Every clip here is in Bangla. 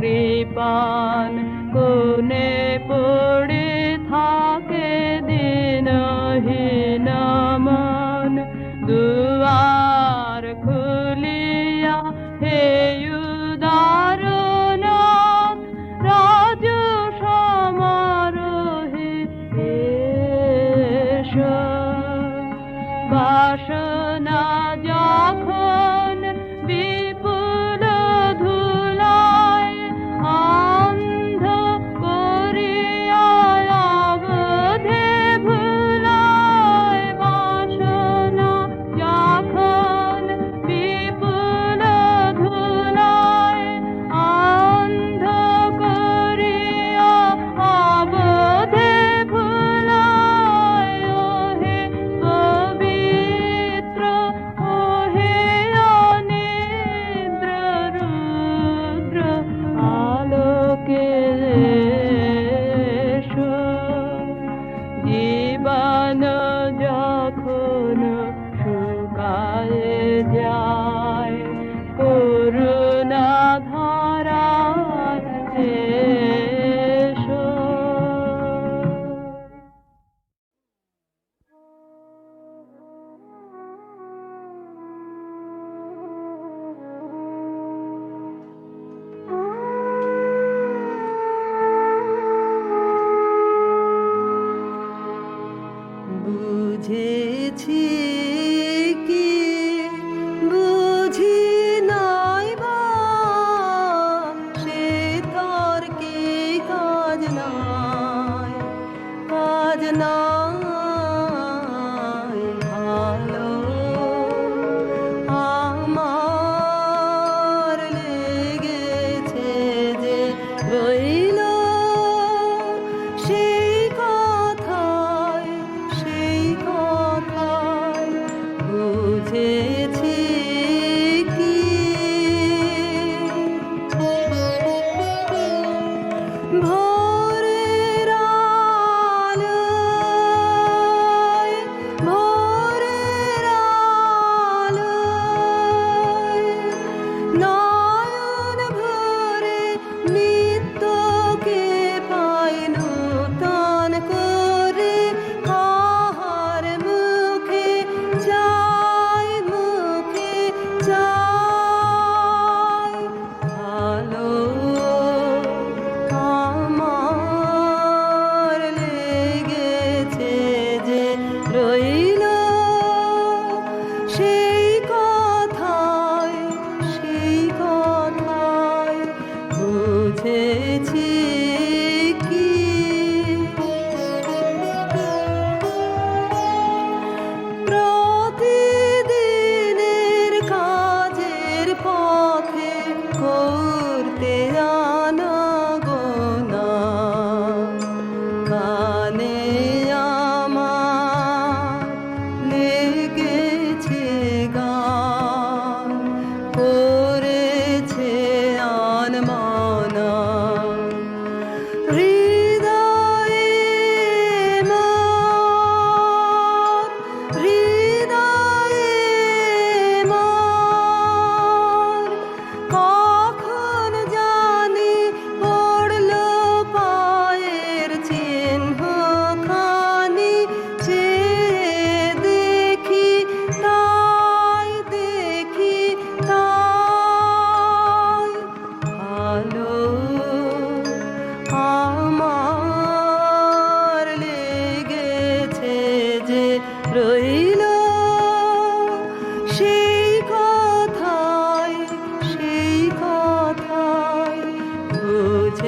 कृपान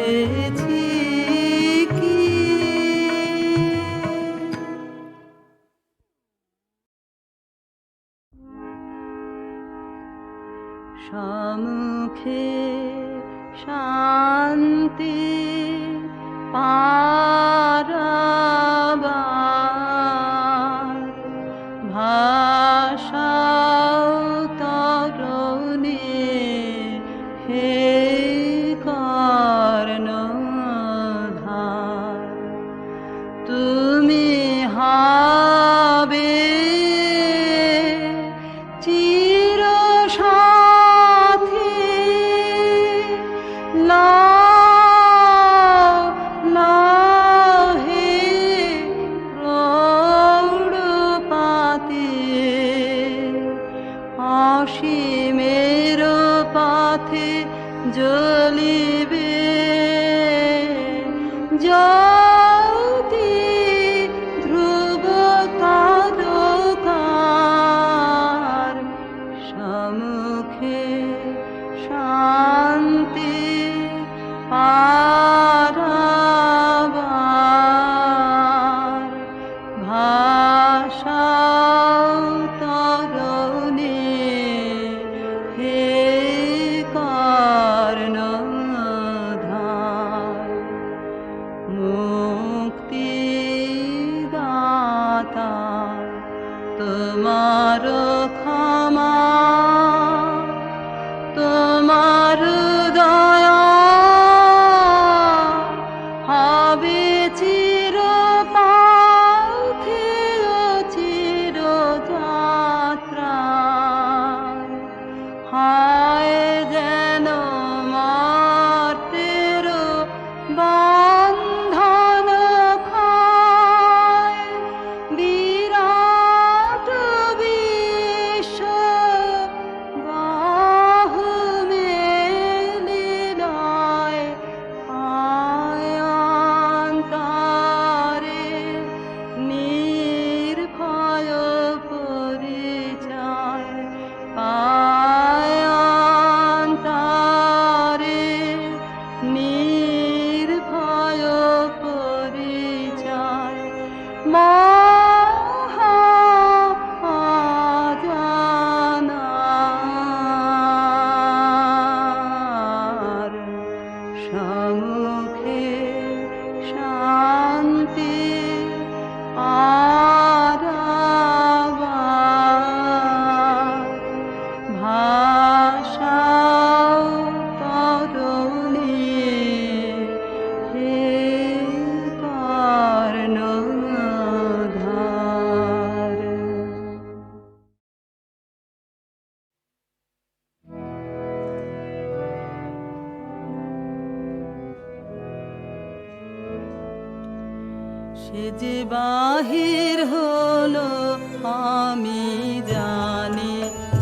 এসেছি জানি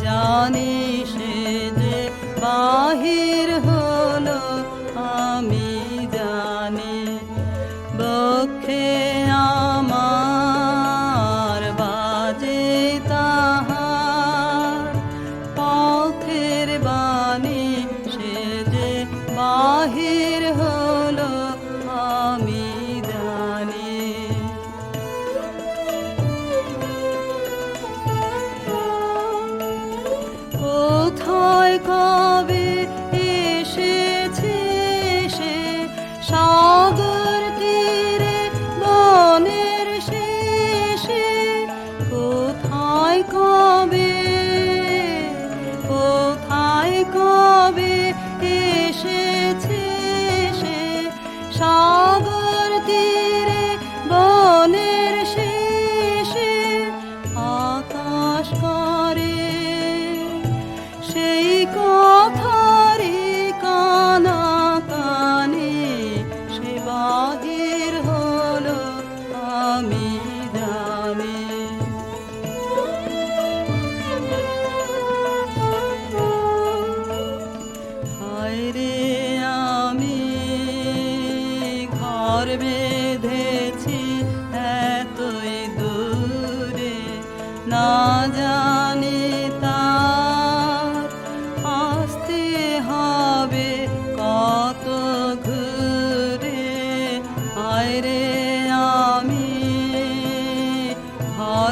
জানি সে যে বাহির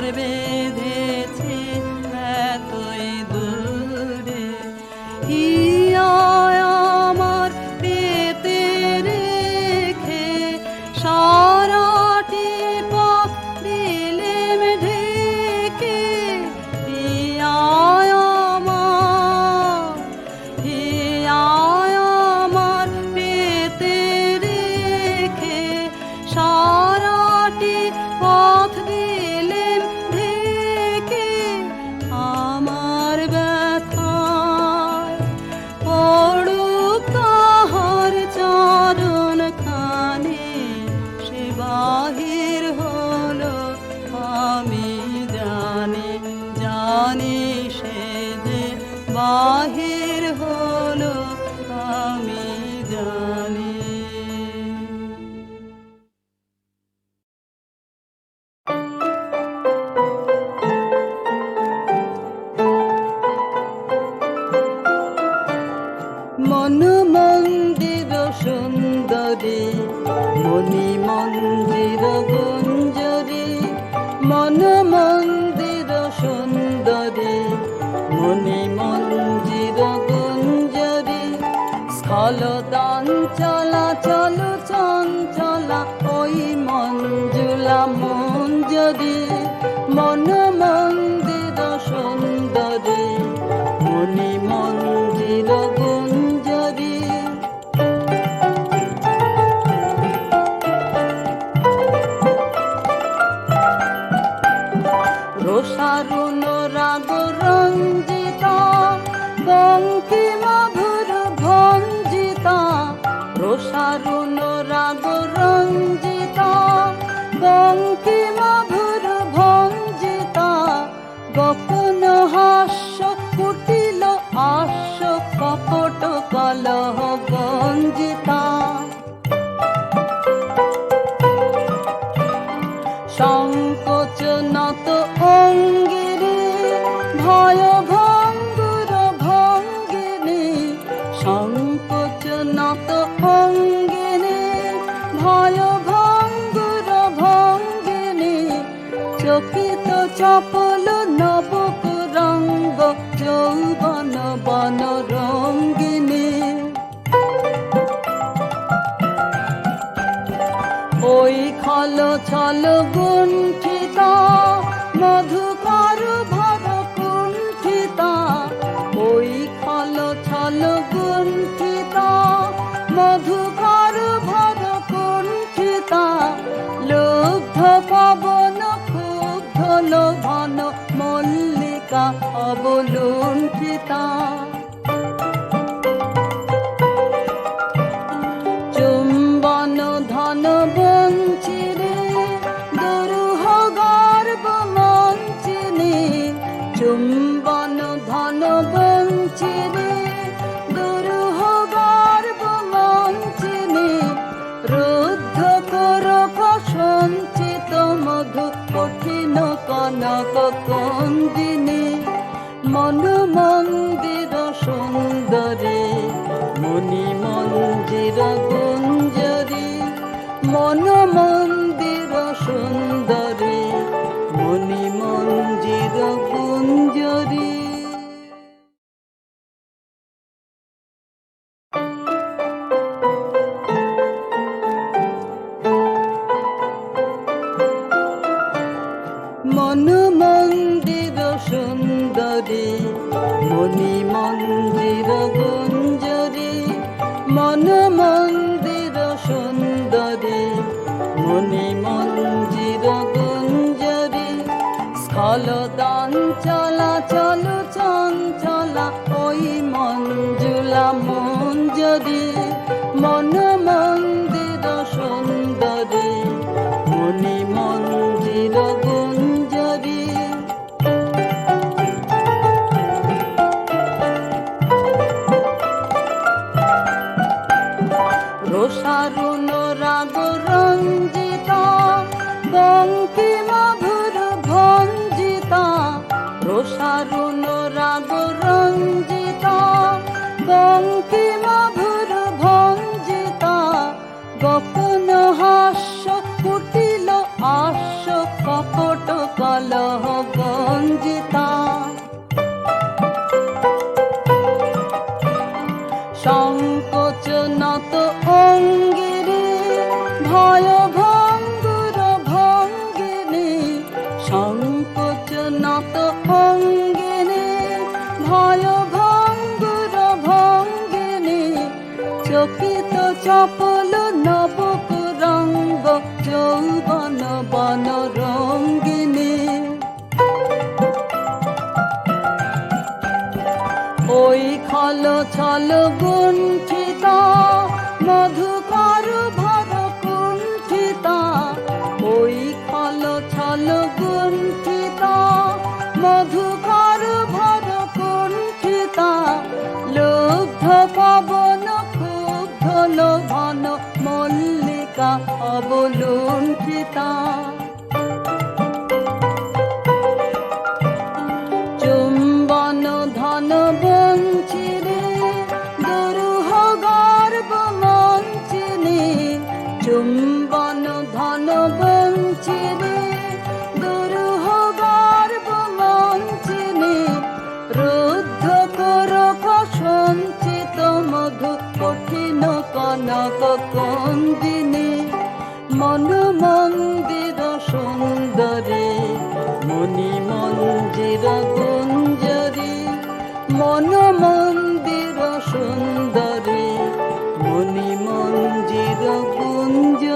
darbe মন মন্দির সুন্দরী মণি মন্দির গুঞ্জরী মন মন্দির সুন্দরী মণি মন্দির গুঞ্জরী। স্থল দান চলা চল চঞ্চলা ওই মঞ্জুলা মঞ্জরী মন মন্দির সুন্দরী মন্দির গুঞ্জরী সংকোচ নত অঙ্গিরে ভয় ভঙ্গুর ভঙ্গিনী সংকোচ নত অঙ্গিনী ভয় ভঙ্গুর ভঙ্গিনী, চকিত চপল নবক রঙ্গ যৌবন বন রঙ্গিনী খল ছল গুণ্ঠিতা মধুকর ভর কুণ্ঠিতা ওই খল ছল গুণ্ঠিতা মধুকর ভর কুণ্ঠিতা লুব্ধ পবন, ক্ষুব্ধ লোভন, মল্লিকা অবলুণ্ঠিতা। 中 চুম্বন ধন বঞ্চিরে দুরূহ গর্ব মঞ্চিনে, রুদ্ধ করক সঞ্চিত মধু কঠিন কনক কন্দিনে মন মন্দির সুন্দরী মণি মঞ্জির গুঞ্জরী মন মন্দির কুঞ্জিত কুঞ্জ